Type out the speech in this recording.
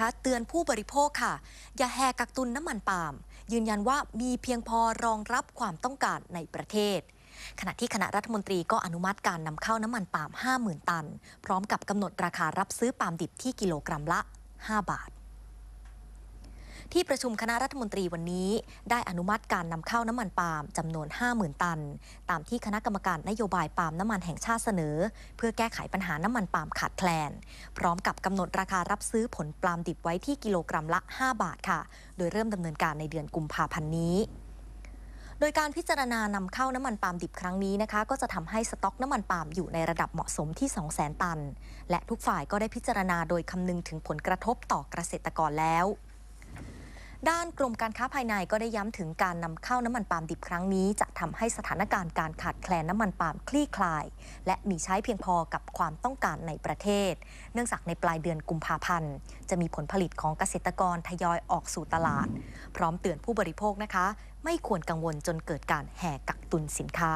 คะเตือนผู้บริโภคค่ะ อย่าแห่กักตุนน้ำมันปาล์มยืนยันว่ามีเพียงพอรองรับความต้องการในประเทศ ขณะที่คณะรัฐมนตรีก็อนุมัติการนำเข้าน้ำมันปาล์ม50,000 ตัน พร้อมกับกำหนดราคารับซื้อปาล์มดิบที่กิโลกรัมละ 5 บาท ที่ประชุมคณะรัฐมนตรีวันนี้ ได้อนุมัติการนำเข้าน้ำมันปาล์มจำนวน 50,000 ตัน ตามที่คณะกรรมการนโยบายปาล์มน้ำมันแห่งชาติเสนอ เพื่อแก้ไขปัญหาน้ำมันปาล์มขาดแคลน พร้อมกับกำหนดราคารับซื้อผลปาล์มดิบไว้ที่กิโลกรัมละ 5 บาทค่ะ โดยเริ่มดำเนินการในเดือนกุมภาพันธ์นี้โดยการพิจารณานำเข้าน้ำมันปาล์มดิบครั้งนี้นะคะ ก็จะทำให้สต็อกน้ำมันปาล์มอยู่ในระดับเหมาะสมที่ 200,000 ตัน และทุกฝ่ายก็ได้พิจารณาโดยคำนึงถึงผลกระทบต่อเกษตรกรแล้ว ด้านกรมการค้าภายในก็ได้ย้ำถึงการนำเข้าน้ำมันปาล์มดิบครั้งนี้ จะทำให้สถานการณ์การขาดแคลนน้ำมันปาล์มคลี่คลาย และมีใช้เพียงพอกับความต้องการในประเทศ เนื่องจากในปลายเดือนกุมภาพันธ์ จะมีผลผลิตของเกษตรกรทยอยออกสู่ตลาด พร้อมเตือนผู้บริโภคนะคะ ไม่ควรกังวลจนเกิดการแห่กักตุนสินค้า